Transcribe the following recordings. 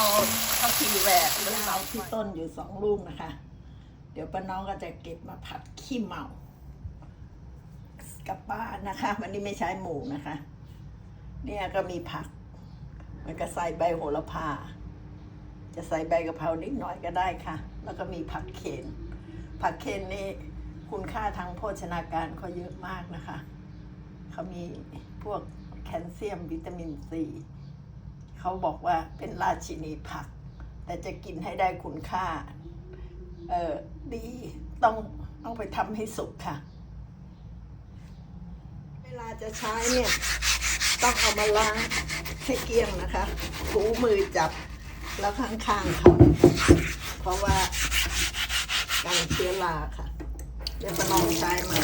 เอาข้าวทีแหวกหรือเอาที่ต้นอยู่สองลูกนะคะ เดี๋ยวป้าน้องก็จะเก็บมาผัดขี้เมา กับป้านะคะ วันนี้ไม่ใช้หมูนะคะ เนี่ยก็มีผัก มันก็ใส่ใบโหระพา จะใส่ใบกะเพรานิดหน่อยก็ได้ค่ะ แล้วก็มีผักเคนผักเคนนี่คุณค่าทางโภชนาการเขาเยอะมากนะคะ เขามีพวกแคลเซียมวิตามินซี เขาบอกว่าเป็นราชินีผัก แต่จะกินให้ได้คุณค่า เออดีต้องเอาไปทำให้สุกค่ะ เวลาจะใช้เนี่ย ต้องเอามาล้างให้เกลี้ยงนะคะถูมือจับแล้วข้างๆเขาเพราะว่าการเชื้อราค่ะเดี๋ยวประลองใช้มา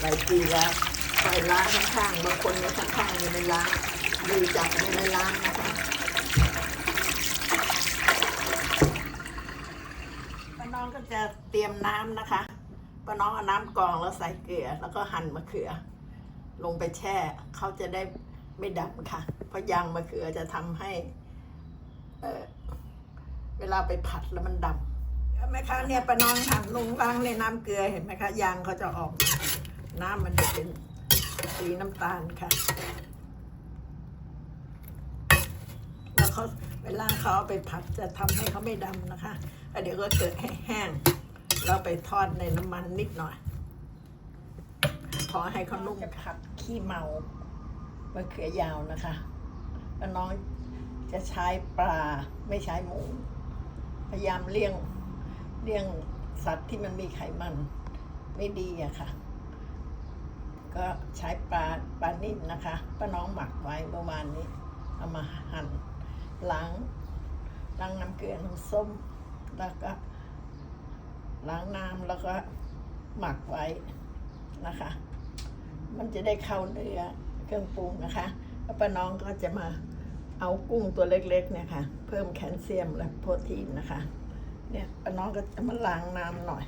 หลายปีแล้วคอยล้างข้างๆบางคนในข้างๆไม่ได้ล้างมือจับไม่ได้ล้างนะคะป้าน้องก็ จะเตรียมน้ำนะคะป้าน้องเอาน้ำกรองแล้วใส่เกลือ แล้วก็หั่นมะเขือ ลงไปแช่เขาจะได้ไม่ดำค่ะ เพราะยางมะเขือจะทำให้เออเวลาไปผัดแล้วมันดำเห็นไหมคะเนี่ยป้าน้องหั่นลงล้างในน้ำเกลือเห็นไหมคะยางเขาจะออกน้ำมันจะเป็นสีน้ำตาลค่ะ แล้วเขาเวลาเขาเอาไปผัดจะทำให้เขาไม่ดำนะคะ เดี๋ยวก็เกิดแห้งแล้วไปทอดในน้ำมันนิดหน่อย พอให้เขานุ่มจะผัดขี้เมามะเขือยาวนะคะแล้วน้องจะใช้ปลาไม่ใช้หมู พยายามเลี่ยงเลี่ยงสัตว์ที่มันมีไขมัน ไม่ดีอะค่ะ ก็ใช้ปลาปลานิ่มนะคะป้าน้องหมักไว้เมื่อวานนี้ เอามาหั่นล้างล้างน้ำเกลือน้ำส้ม แล้วก็ล้างน้ำแล้วก็หมักไว้นะคะ มันจะได้เข้าเนื้อเครื่องปรุงนะคะแล้วป้าน้องก็จะมาเอากุ้งตัวเล็กๆเนี่ยค่ะ เพิ่มแคลเซียมและโปรตีนนะคะ เนี่ยป้าน้องก็จะมาล้างน้ำหน่อย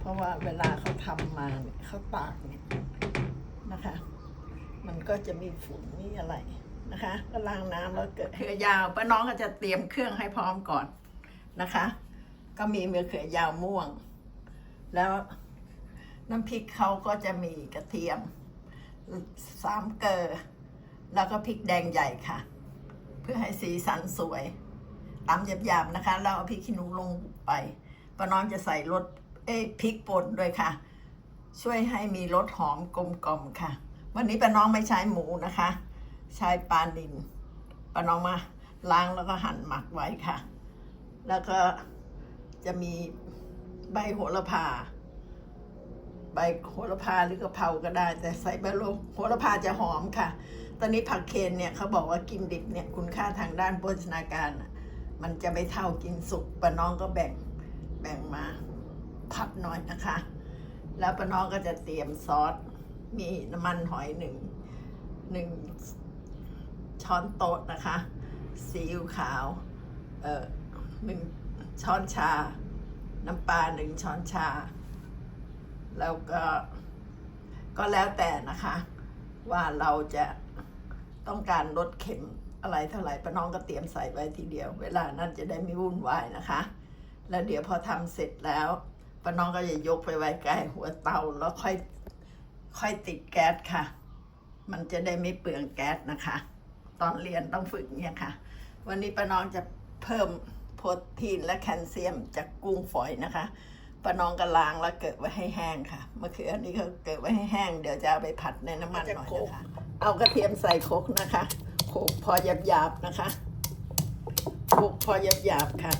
เพราะว่าเวลาเขาทำมาเนี่ยเขาตากเนี่ยนะคะ มันก็จะมีฝุ่นนี่อะไรนะคะ ก็ล้างน้ำแล้วเกิดเขือยาวป้าน้องก็จะเตรียมเครื่องให้พร้อมก่อนนะคะ ก็มีมะเขือยาวม่วง แล้วน้ำพริกเขาก็จะมีกระเทียม สามเกลอแล้วก็พริกแดงใหญ่ค่ะ เพื่อให้สีสันสวยตำหยาบๆนะคะ แล้วเอาพริกขี้หนูลงไปป้าน้องจะใส่รสเอ้ยพริกป่นด้วยค่ะ ช่วยให้มีรสหอมกลมกล่อมค่ะ วันนี้ป้าน้องไม่ใช้หมูนะคะ ใช้ปลานิลป้าน้องมาล้างแล้วก็หั่นหมักไว้ค่ะ แล้วก็ จะมีใบโหระพา ใบโหระพาหรือกะเพราก็ได้ แต่ใส่ใบโหระพาจะหอมค่ะ ตอนนี้ผักเคนเนี่ยเขาบอกว่ากินดิบเนี่ยคุณค่าทางด้านโภชนาการ มันจะไม่เท่ากินสุกป้าน้องก็แบ่งแบ่งมาผัดหน่อยนะคะ แล้วป้าน้องก็จะเตรียมซอสมีน้ำมันหอยหนึ่งหนึ่งช้อนโต๊ะนะคะซีอิ๊วขาว เอ่อหนึ่ง ช้อนชา น้ำปลาหนึ่งช้อนชา แล้วก็ก็แล้วแต่นะคะ ว่าเราจะต้องการลดเค็มอะไรเท่าไหร่ป้าน้องก็เตรียมใส่ไว้ทีเดียว เวลานั้นจะได้ไม่วุ่นวายนะคะ แล้วเดี๋ยวพอทำเสร็จแล้วป้าน้องก็จะยกไปไว้ใกล้หัวเตาแล้วค่อยค่อยติดแก๊สค่ะ มันจะได้ไม่เปลืองแก๊สนะคะ ตอนเรียนต้องฝึกเนี่ยค่ะ วันนี้ป้าน้องจะเพิ่ม โปรตีนและแคลเซียมจากกุ้งฝอยนะคะป้าน้องก็ล้างแล้วเกิดไว้ให้แห้งค่ะมะเขืออันนี้ก็เกิดไว้ให้แห้ง เดี๋ยวจะเอาไปผัดในน้ำมันหน่อยนะคะ เอากระเทียมใส่โคกนะคะโคกพอหยาบๆนะคะโคกพอหยาบๆค่ะ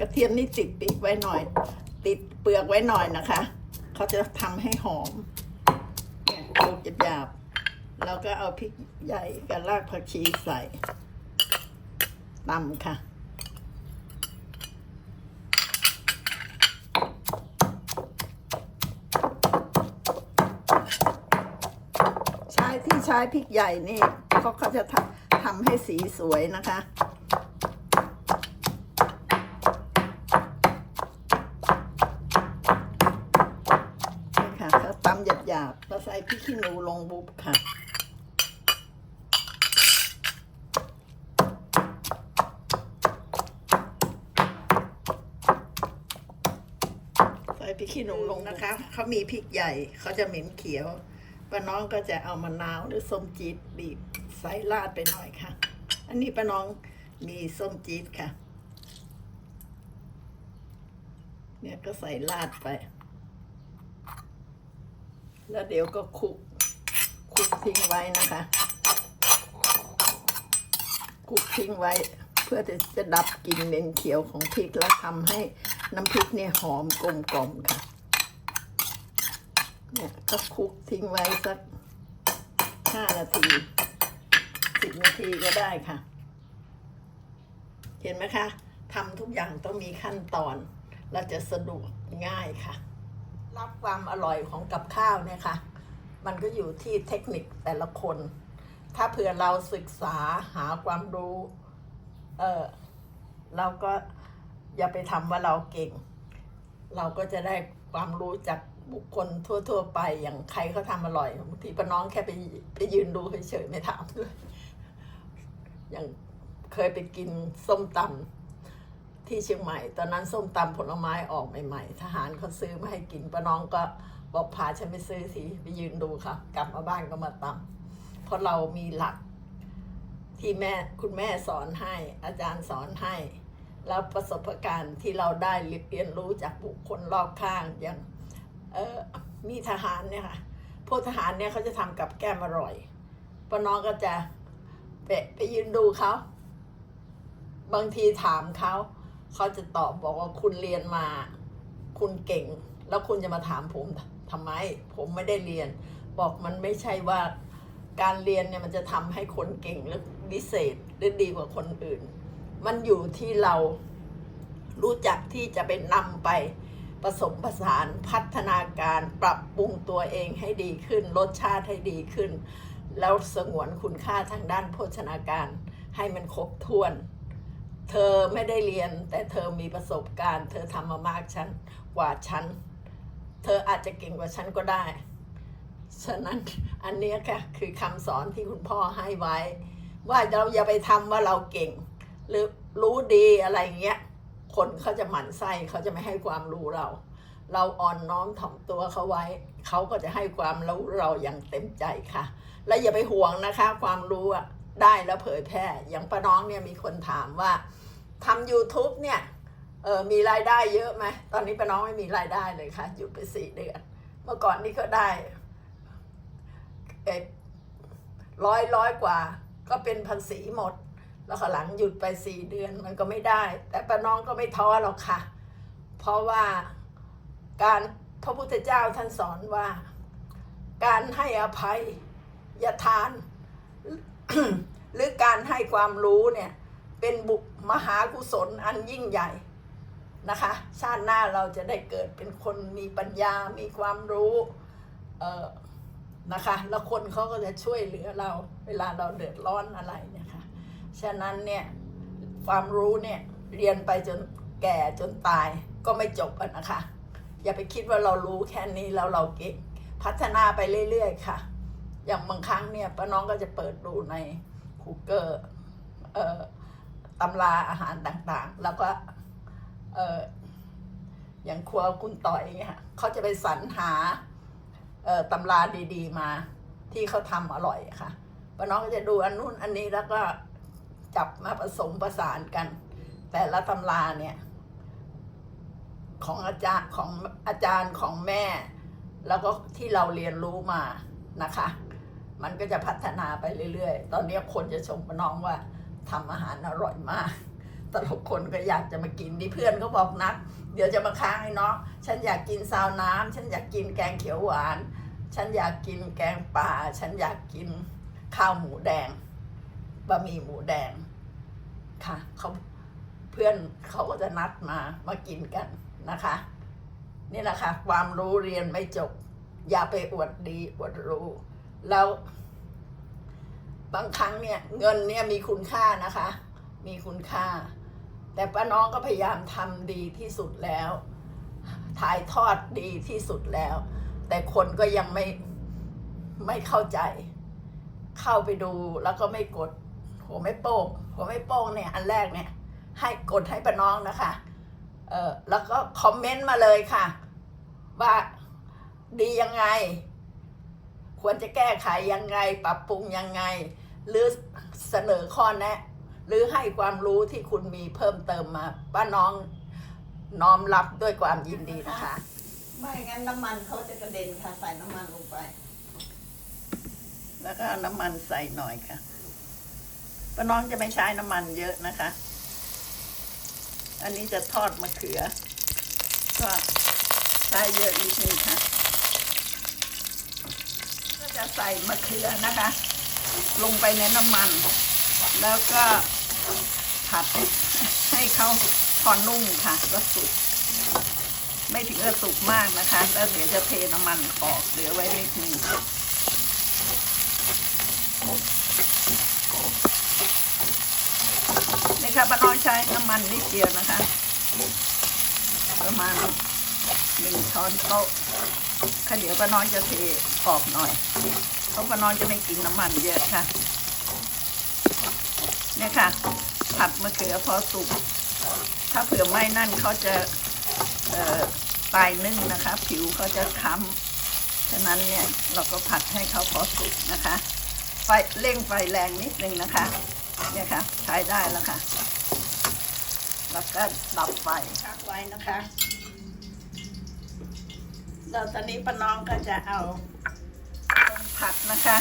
กระเทียมนี่ติดปีกไว้หน่อย ติดเปลือกไว้หน่อยนะคะเขาจะทำให้หอมเนี่ยโคกหยาบๆแล้วก็เอาพริกใหญ่กับรากผักชีใส่ ตำค่ะ ใช้ที่ใช้พริกใหญ่นี่เขาเขาจะทำทำให้สีสวยนะคะนี่ค่ะเขาตำหยาบๆแล้วใส่พริกขี้หนูลงบุบค่ะ ขี้หนูลงนะคะ เขามีพริกใหญ่เขาจะเหม็นเขียวป้าน้องก็จะเอามะนาวหรือส้มจี๊ดบีบใส่ราดไปหน่อยค่ะ อันนี้ป้าน้องมีส้มจี๊ดค่ะ เนี่ยก็ใส่ราดไป แล้วเดี๋ยวก็คลุกคลุกทิ้งไว้นะคะคลุกทิ้งไว้ เพื่อจะจะดับกลิ่นเหม็นเขียวของพริกแล้วทำให้น้ำพริกเนี่ยหอมกลมกล่อมค่ะ เนี่ยก็คลุกทิ้งไว้สักห้านาทีสิบนาทีก็ได้ค่ะ เห็นไหมคะทำทุกอย่างต้องมีขั้นตอนและจะสะดวกง่ายค่ะ รับความอร่อยของกับข้าวเนี่ยค่ะ มันก็อยู่ที่เทคนิคแต่ละคน ถ้าเผื่อเราศึกษาหาความรู้ เออเราก็อย่าไปทำว่าเราเก่ง เราก็จะได้ความรู้จาก บุคคลทั่ว ๆ ไปอย่างใครเขาทำอร่อยบางทีป้าน้องแค่ไปไปยืนดูเฉยๆไม่ถามด้วยอย่างเคยไปกินส้มตำที่เชียงใหม่ ตอนนั้นส้มตำผลไม้ออกใหม่ ๆ ทหารเขาซื้อมาให้กินป้าน้องก็บอกพาฉันไปซื้อสิไปยืนดูค่ะ กลับมาบ้านก็มาตำเพราะเรามีหลักที่แม่คุณแม่สอนให้อาจารย์สอนให้ แล้วประสบการณ์ที่เราได้เรียนรู้จากบุคคลรอบข้างอย่าง เออมีทหารเนี่ยค่ะพวกทหารเนี่ยเขาจะทำกับแก้มอร่อยป้าน้องก็จะไปไปยืนดูเขา บางทีถามเขา เขาจะตอบบอกว่าคุณเรียนมา คุณเก่ง แล้วคุณจะมาถามผมทำไม ผมไม่ได้เรียน บอกมันไม่ใช่ว่าการเรียนเนี่ยมันจะทำให้คนเก่งหรือพิเศษหรือดีกว่าคนอื่น มันอยู่ที่เรารู้จักที่จะไปนำไป ผสมผสานพัฒนาการปรับปรุงตัวเองให้ดีขึ้น รสชาติให้ดีขึ้น แล้วสงวนคุณค่าทางด้านโภชนาการ ให้มันครบถ้วน เธอไม่ได้เรียนแต่เธอมีประสบการณ์ เธอทำมามากฉันกว่าฉัน เธออาจจะเก่งกว่าฉันก็ได้ ฉะนั้นอันนี้ค่ะคือคำสอนที่คุณพ่อให้ไว้ ว่าเราอย่าไปทำว่าเราเก่ง หรือรู้ดีอะไรเงี้ย คนเขาจะหมั่นไส้เขาจะไม่ให้ความรู้เรา เราอ่อนน้อมถ่อมตัวเขาไว้ เขาก็จะให้ความรู้เราอย่างเต็มใจค่ะ และอย่าไปห่วงนะคะ ความรู้อะได้แล้วเผยแพร่อย่างป้าน้องเนี่ยมีคนถามว่าทำ YouTube เนี่ยเออมีรายได้เยอะไหมตอนนี้ป้าน้องไม่มีรายได้เลยค่ะหยุดไปสี่เดือนเมื่อก่อนนี่ก็ได้เออร้อยร้อยกว่า ก็เป็นภาษีหมด แล้วก็หลังหยุดไปสี่เดือนมันก็ไม่ได้ แต่ป้าน้องก็ไม่ท้อหรอกค่ะ เพราะว่าการพระพุทธเจ้าท่านสอนว่า การให้อภัยยาทาน หรือการให้ความรู้เนี่ย เป็นบุกมหากุศลอันยิ่งใหญ่นะคะ ชาติหน้าเราจะได้เกิดเป็นคนมีปัญญา มีความรู้นะคะ แล้วคนเขาก็จะช่วยเหลือเรา เวลาเราเดือดร้อนอะไรเนี่ย ฉะนั้นเนี่ยความรู้เนี่ยเรียนไปจนแก่จนตายก็ไม่จบอะนะคะ อย่าไปคิดว่าเรารู้แค่นี้แล้วเราเก่งพัฒนาไปเรื่อยๆค่ะ อย่างบางครั้งเนี่ยป้าน้องก็จะเปิดดูในคูเกอร์ตำราอาหารต่างๆ แล้วก็ออย่างครัวคุณต่อยเนี่ยเขาจะไปสรรหาตำราดีๆมาที่เขาทำอร่อยค่ะป้าน้องก็จะดูอันนู้นอันนี้แล้วก็ จับมาผสมประสานกัน แต่ละตำราเนี่ยของอาจารย์ของอาจารย์ของแม่ แล้วก็ที่เราเรียนรู้มานะคะ มันก็จะพัฒนาไปเรื่อยๆ ตอนนี้คนจะชมน้องว่าทำอาหารอร่อยมากแต่ละคนก็อยากจะมากินนี่เพื่อนเขาบอกนัดเดี๋ยวจะมาค้างให้น้อง ฉันอยากกินซาวน้ำฉันอยากกินแกงเขียวหวาน ฉันอยากกินแกงป่า ฉันอยากกินข้าวหมูแดง บะหมี่หมูแดง ค่ะเขาเพื่อนเขาก็จะนัดมามากินกันนะคะ นี่แหละค่ะ ความรู้เรียนไม่จบ อย่าไปอวดดีอวดรู้ แล้วบางครั้งเนี่ยเงินเนี่ยมีคุณค่านะคะ มีคุณค่า แต่ป้าน้องก็พยายามทำดีที่สุดแล้ว ถ่ายทอดดีที่สุดแล้ว แต่คนก็ยังไม่ไม่เข้าใจ เข้าไปดูแล้วก็ไม่กด หัวไม่โป้งหัวไม่โป้งเนี่ยอันแรกเนี่ย ให้กดให้ป้าน้องนะคะเออแล้วก็คอมเมนต์มาเลยค่ะ ว่าดียังไง ควรจะแก้ไขยังไง ปรับปรุงยังไง หรือเสนอข้อแนะ หรือให้ความรู้ที่คุณมีเพิ่มเติมมาป้าน้องน้อมรับด้วยความยินดีนะคะ ไม่งั้นน้ำมันเขาจะกระเด็นค่ะ ใส่น้ำมันลงไป แล้วก็เอาน้ำมันใส่หน่อยค่ะ ป้าน้องจะไม่ใช้น้ำมันเยอะนะคะ อันนี้จะทอดมะเขือ ก็ใช้เยอะนิดนึงค่ะ ก็จะใส่มะเขือนะคะ ลงไปในน้ำมัน แล้วก็ผัดให้เขาพอนุ่มค่ะแล้วสุกไม่ถึงกับสุกมากนะคะ แล้วเดี๋ยวจะเทน้ำมันออกเหลือไว้นิดนึง ค่ะป้าน้อยใช้น้ำมันนิดเดียวนะคะ ประมาณหนึ่งช้อนโต๊ะข้าเดี๋ยวป้าน้อยจะเทออกหน่อยเพราะป้าน้อยจะไม่กินน้ำมันเยอะค่ะเนี่ยค่ะ ผัดมะเขือพอสุกถ้าเผื่อไม่นั่นเขาจะตายนึ่งนะคะ ผิวเขาจะค้ำฉะนั้นเนี่ยเราก็ผัดให้เขาพอสุกนะคะ ไฟเร่งไฟแรงนิดนึงนะคะ เนี่ยค่ะ ใช้ได้แล้วค่ะ แล้วก็ดับไฟพักไว้นะคะแล้วตอนนี้ป้าน้องก็จะเอาผัดนะคะ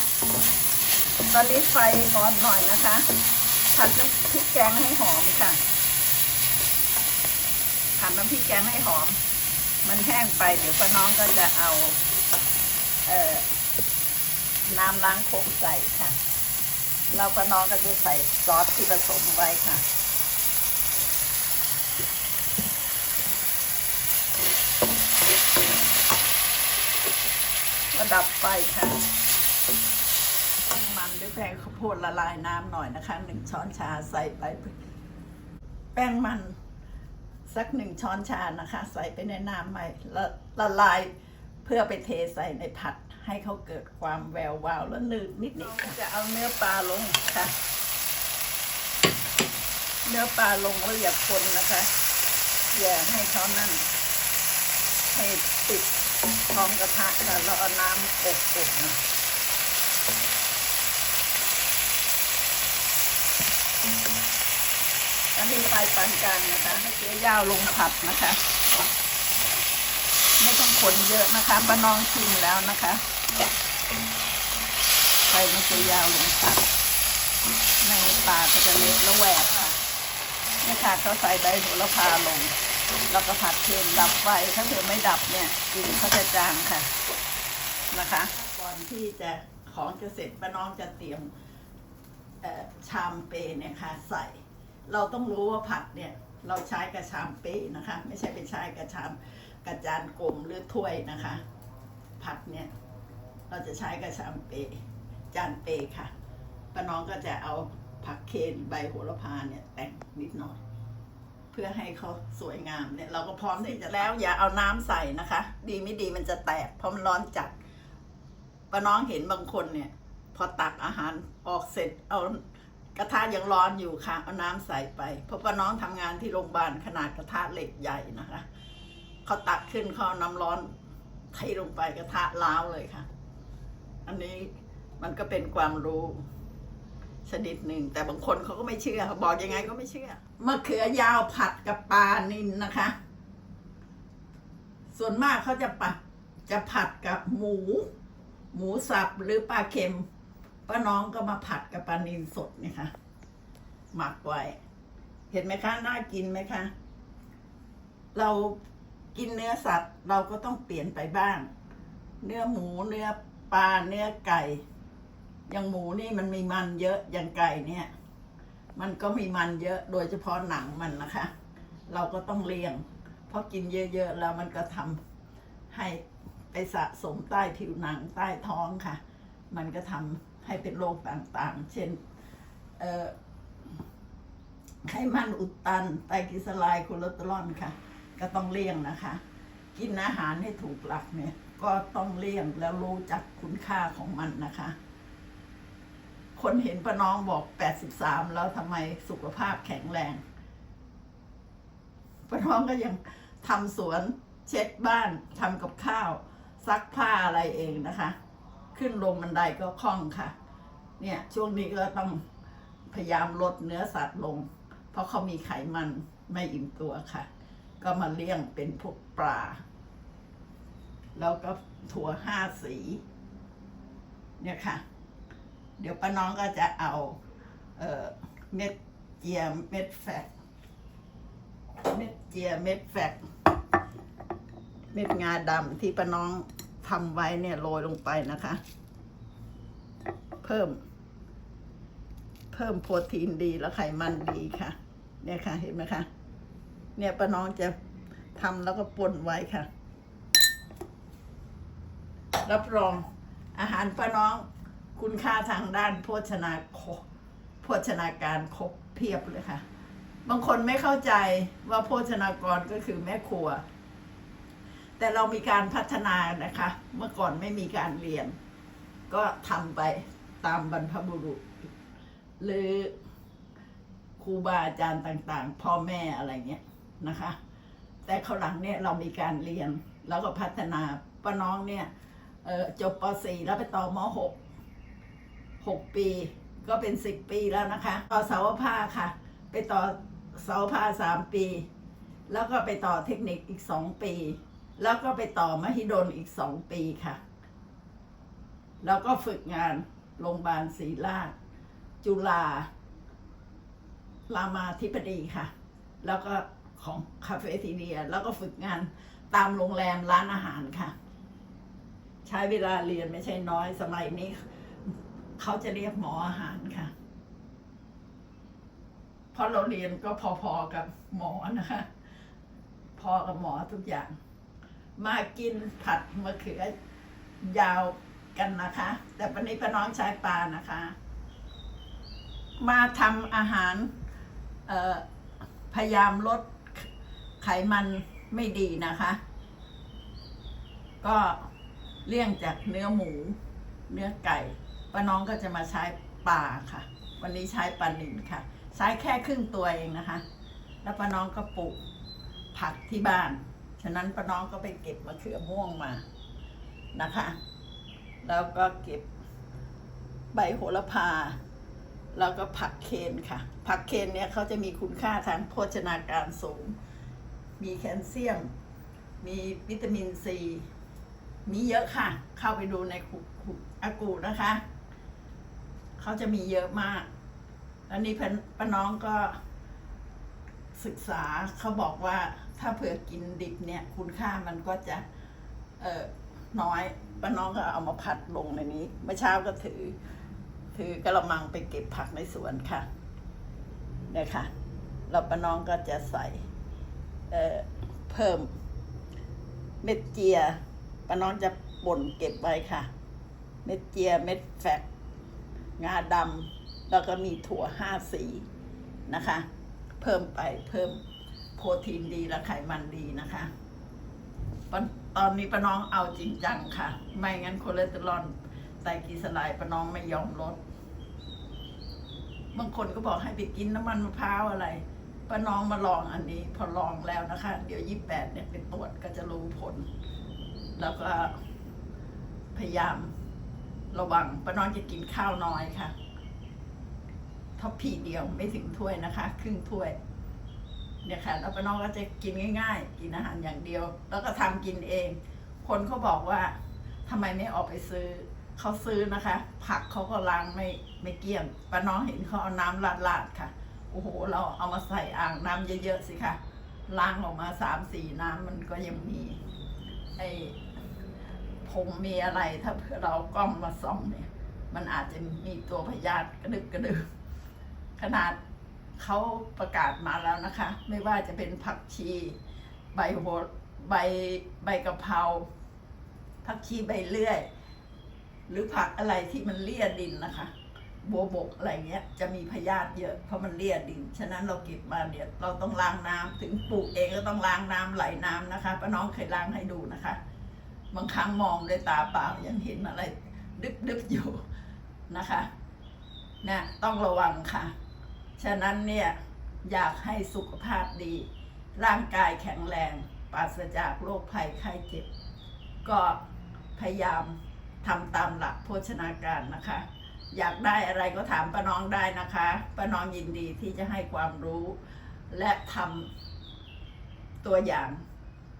ตอนนี้ไฟอ่อนหน่อยนะคะ ผัดน้ำพริกแกงให้หอมค่ะ ผัดน้ำพริกแกงให้หอม มันแห้งไป เดี๋ยวป้าน้องก็จะเอา เอ่อน้ำล้างโคกใส่ค่ะ เราป้าน้องก็จะใส่ซอสที่ผสมไว้ค่ะก็ดับไฟค่ะ มันด้วยแป้งข้าวโพดละลายน้ำหน่อยนะคะหนึ่งช้อนชาใส่ไป แป้งมันสักหนึ่งช้อนชานะคะ ใส่ไปในน้ำใหม่ละละลายเพื่อไปเทใส่ในผัด ให้เขาเกิดความแวววาวและนืดนิดนิดจะเอาเนื้อปลาลงค่ะ เนื้อปลาลงแล้วอย่าคนนะคะ อย่าให้เขานั่น ให้ติดท้องกระทะค่ะแล้วเอาน้ำอบอบนะอันนี้ไฟปานกลางนะคะให้เกี๊ยวยาวลงผัดนะคะ ไม่ต้องคนเยอะนะคะป้าน้องชิมแล้วนะคะไฟมันจะยาวลงผัดในปลาก็จะเล็กแล้วแหวกค่ะเนี่ยค่ะก็ใส่ใบโหระพาลง แล้วก็ผัดเค็มดับไฟถ้าเผื่อไม่ดับเนี่ยกลิ่นเขาจะจางค่ะนะคะ ก่อนที่จะของจะเสร็จป้าน้องจะเตรียมชามเปเนี่ยค่ะใส่ เราต้องรู้ว่าผัดเนี่ยเราใช้กระชามเปนะคะ ไม่ใช่ไปใช้กระชาม กระจานกลมหรือถ้วยนะคะ ผัดเนี่ย เราจะใช้กระชามเป จานเปค่ะป้าน้องก็จะเอาผักเคนใบโหระพาเนี่ยแต่งนิดหน่อย เพื่อให้เขาสวยงามเนี่ย เราก็พร้อมที่จะแล้วอย่าเอาน้ำใส่นะคะ ดีไม่ดีมันจะแตกเพราะมันร้อนจัดป้าน้องเห็นบางคนเนี่ย พอตักอาหารออกเสร็จเอากระทะยังร้อนอยู่ค่ะ เอาน้ำใส่ไป เพราะป้าน้องทำงานที่โรงพยาบาลขนาดกระทะเหล็กใหญ่นะคะ เขาตักขึ้นเขาเอาน้ำร้อนเทลงไปกระทะล้าวเลยค่ะ อันนี้มันก็เป็นความรู้ชนิดหนึ่ง แต่บางคนเขาก็ไม่เชื่อ บอกยังไงก็ไม่เชื่อมะเขือยาวผัดกับปลานินนะคะ ส่วนมากเขาจะปัดจะผัดกับหมู หมูสับหรือปลาเค็มป้าน้องก็มาผัดกับปลานินสดเนี่ยค่ะหมักไว้ เห็นไหมคะ น่ากินไหมคะ เรา กินเนื้อสัตว์เราก็ต้องเปลี่ยนไปบ้าง เนื้อหมูเนื้อปลาเนื้อไก่ อย่างหมูนี่มันมีมันเยอะอย่างไก่เนี่ย มันก็มีมันเยอะโดยเฉพาะหนังมันนะคะ เราก็ต้องเลี่ยง เพราะกินเยอะๆแล้วมันก็ทำให้ไปสะสมใต้ผิวหนังใต้ท้องค่ะ มันก็ทำให้เป็นโรคต่างๆ เช่นไขมันอุดตันไตรกลีเซอไรด์คอเลสเตอรอลค่ะ ก็ต้องเลี่ยงนะคะ กินอาหารให้ถูกหลักเนี่ย ก็ต้องเลี่ยงแล้วรู้จักคุณค่าของมันนะคะ คนเห็นป้าน้องบอก 83 แล้วทำไมสุขภาพแข็งแรงป้าน้องก็ยังทำสวนเช็ดบ้านทำกับข้าว ซักผ้าอะไรเองนะคะ ขึ้นลงบันไดก็คล่องค่ะ เนี่ยช่วงนี้ก็ต้องพยายามลดเนื้อสัตว์ลง เพราะเขามีไขมันไม่อิ่มตัวค่ะ ก็มาเลี่ยงเป็นพวกปลา แล้วก็ถั่วห้าสี เนี่ยค่ะ เดี๋ยวป้าน้องก็จะเอาเเม็ดเจียเม็ดแฟกเม็ดเจียเม็ดแฟกเม็ดงาดำที่ป้าน้องทำไว้เนี่ยโรยลงไปนะคะ เพิ่ม เพิ่มโปรตีนดีและไขมันดีค่ะ เนี่ยค่ะเห็นไหมคะ เนี่ยป้าน้องจะทำแล้วก็ปนไว้ค่ะ รับรองอาหารป้าน้องคุณค่าทางด้านโภชนาคโภชนาการครบเพียบเลยค่ะ บางคนไม่เข้าใจว่าโภชนากรก็คือแม่ครัว แต่เรามีการพัฒนานะคะ เมื่อก่อนไม่มีการเรียน ก็ทำไปตามบรรพบุรุษ หรือครูบาอาจารย์ต่าง ๆ พ่อแม่อะไรเงี้ย นะคะ แต่เขาหลังเนี่ยเรามีการเรียนแล้วก็พัฒนาป้าน้องเนี่ยจบป .4 แล้วไปต่อม .6 6 ปี ก็เป็น 10 ปีแล้วนะคะ ต่อเสาวผ้าค่ะ ไปต่อเสาวผ้าสามปี แล้วก็ไปต่อเทคนิคอีกสองปี แล้วก็ไปต่อมหิดลอีกสองปีค่ะ แล้วก็ฝึกงานโรงพยาบาลศรีราช จุฬารามาธิบดีค่ะ แล้วก็ ของคาเฟ่ทีเดีย แล้วก็ฝึกงานตามโรงแรมร้านอาหารค่ะ ใช้เวลาเรียนไม่ใช่น้อยสมัยนี้ เขาจะเรียกหมออาหารค่ะ เพราะเราเรียนก็พอๆกับหมอนะคะ พอกับหมอทุกอย่าง มากินผัดมะเขือยาวกันนะคะ แต่วันนี้ป้าน้องใช้ปลานะคะ มาทำอาหารพยายามลด ไขมันไม่ดีนะคะ ก็เลี่ยงจากเนื้อหมู เนื้อไก่ป้าน้องก็จะมาใช้ปลาค่ะ วันนี้ใช้ปลาหนิลค่ะ ใช้แค่ครึ่งตัวเองนะคะ แล้วป้าน้องก็ปลูกผักที่บ้าน ฉะนั้นป้าน้องก็ไปเก็บมะเขือม่วงมานะคะ แล้วก็เก็บใบโหระพา แล้วก็ผักเคนค่ะ ผักเคนเนี่ยเขาจะมีคุณค่าทางโภชนาการสูง มีแคลเซียม มีวิตามินซีมีเยอะค่ะ เข้าไปดูในคุคุอากูนะคะ เขาจะมีเยอะมากอันนี้พป้าน้องก็ศึกษาเขาบอกว่าถ้าเผื่อกินดิบเนี่ย คุณค่ามันก็จะเออน้อยป้าน้องก็เอามาผัดลงในนี้ เมื่อเช้าก็ถือ ถือกระมังไปเก็บผักในสวนค่ะเนี่ยค่ะแล้วป้าน้องก็จะใส่ เพิ่มเม็ดเจียป้าน้องจะป่นเก็บไว้ค่ะ เม็ดเจียเม็ดแฟกงาดำแล้วก็มีถั่วห้าสีนะคะ เพิ่มไปเพิ่มโปรตีนดีและไขมันดีนะคะตอนนี้ป้าน้องเอาจริงจังค่ะ ไม่งั้นคอเลสเตอรอลไตรกลีเซอไรด์ป้าน้องไม่ยอมลด บางคนก็บอกให้ไปกินน้ำมันมะพร้าวอะไร ป้าน้องมาลองอันนี้ พอลองแล้วนะคะ เดี๋ยวยี่แปดเนี่ยไปตรวจก็จะรู้ผล แล้วก็พยายามระวังป้าน้องจะกินข้าวน้อยค่ะท็อปพีเดียวไม่ถึงถ้วยนะคะ ครึ่งถ้วยเนี่ยค่ะแล้วป้าน้องก็จะกินง่าย ๆ กินอาหารอย่างเดียว แล้วก็ทำกินเอง คนเขาบอกว่าทำไมไม่ออกไปซื้อเขาซื้อนะคะ ผักเขาก็ล้างไม่ไม่เกลี้ยงป้าน้องเห็นเขาเอาน้ำราดๆค่ะ โอ้โห เราเอามาใส่อ่างน้ำเยอะๆสิค่ะล้างออกมาสามสี่น้ำมันก็ยังมีไอ้ผงมีอะไรถ้าเผื่อเรากล้องมาส่องเนี่ย มันอาจจะมีตัวพยาธิกระดึกกระดึกขนาดเขาประกาศมาแล้วนะคะ ไม่ว่าจะเป็นผักชี ใบโหระใบใบกะเพราผักชีใบเลื่อย หรือผักอะไรที่มันเลี่ยดินนะคะ บัวบกอะไรเงี้ยจะมีพยาธิเยอะเพราะมันเลี่ยดิน ฉะนั้นเราเก็บมาเนี่ยเราต้องล้างน้ำถึงปลูกเองก็ต้องล้างน้ำไหลน้ำนะคะป้าน้องเคยล้างให้ดูนะคะ บางครั้งมองด้วยตาเปล่ายังเห็นอะไรดึบๆอยู่นะคะเนี่ยต้องระวังค่ะ ฉะนั้นเนี่ยอยากให้สุขภาพดี ร่างกายแข็งแรงปราศจากโรคภัยไข้เจ็บ ก็พยายามทำตามหลักโภชนาการนะคะ อยากได้อะไรก็ถามป้าน้องได้นะคะป้าน้องยินดีที่จะให้ความรู้และทำตัวอย่าง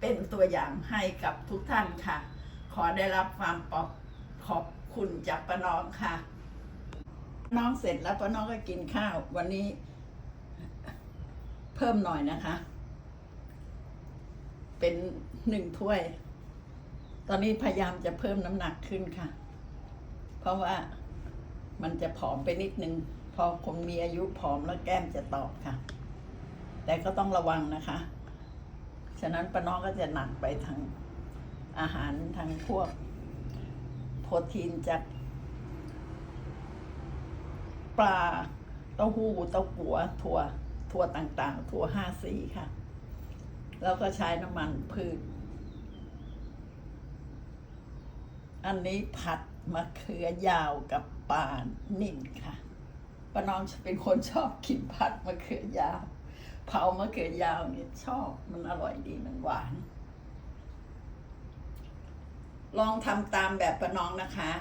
เป็นตัวอย่างให้กับทุกท่านค่ะ ขอได้รับความปอบขอบคุณจากป้าน้องค่ะ น้องเสร็จแล้วป้าน้องก็กินข้าว วันนี้ เพิ่มหน่อยนะคะ เป็นหนึ่งถ้วย ตอนนี้พยายามจะเพิ่มน้ำหนักขึ้นค่ะ เพราะว่า มันจะผอมไปนิดนึง พอคนมีอายุผอมแล้วแก้มจะตอบค่ะ แต่ก็ต้องระวังนะคะ ฉะนั้นป้าน้องก็จะหนักไปทางอาหารทางพวกโปรตีนจากปลาเต้าหู้เต้ากัวถั่วถั่วต่างๆ ถั่วห้าสีค่ะ แล้วก็ใช้น้ำมันพืช อันนี้ผัด มะเขือยาวกับปลานิ่มค่ะป้าน้องเป็นคนชอบกินผัดมะเขือยาว เผามะเขือยาวเนี่ยชอบมันอร่อยดีมันหวาน ลองทำตามแบบป้าน้องนะคะ